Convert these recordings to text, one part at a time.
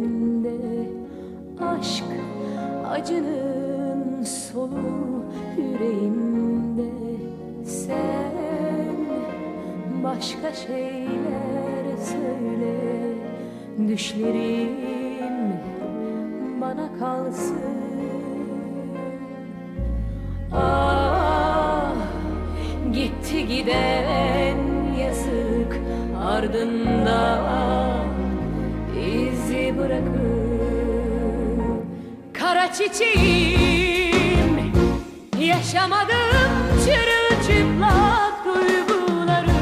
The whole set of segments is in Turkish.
ellerinde Aşk acının solu yüreğimde. Sen başka şeyler söyle Düşlerim bana kalsın. Ah gitti giden yazık ardında Kara çiçeğim. Yaşamadım çırılçıplak duygularım.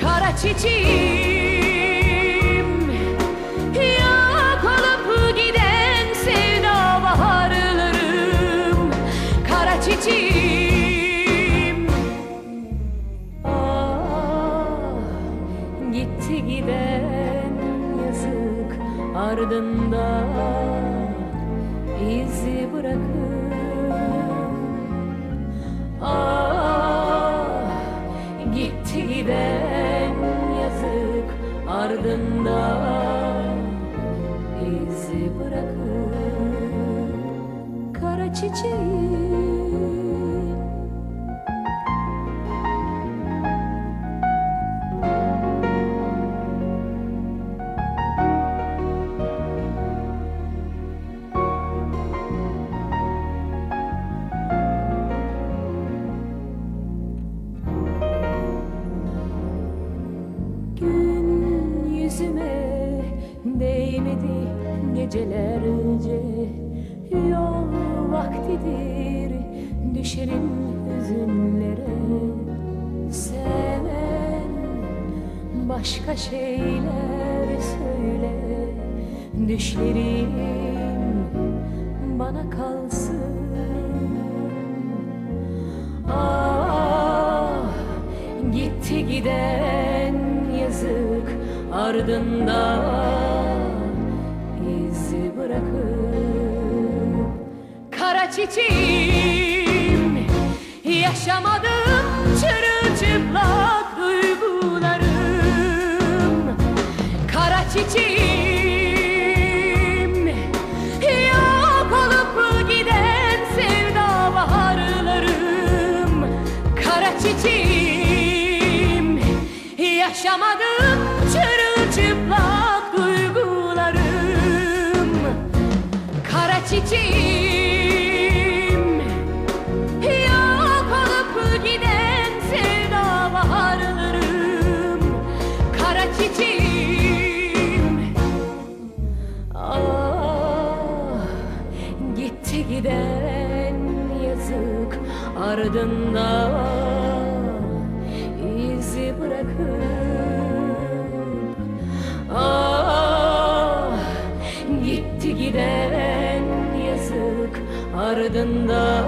Kara yok olup giden sevda baharlarım. Kara çiçeğim. Ah gitti giden yazık ardında izi bırakıp Ah gitti giden yazık. Ardında izi bırakıp kara çiçeği değmedi gecelerce Yol vaktidir düşerim hüzünlere. Seven başka şeyler söyle Düşlerim bana kalsın. Ah gitti giden yazık ardında çiçeğim. Yaşamadım çırılçıplak duygularım. Kara çiçeğim. Yok olup giden sevda baharlarım? Kara çiçeğim. Yaşamadım ardında izi bırakıp Ah gitti giden yazık ardında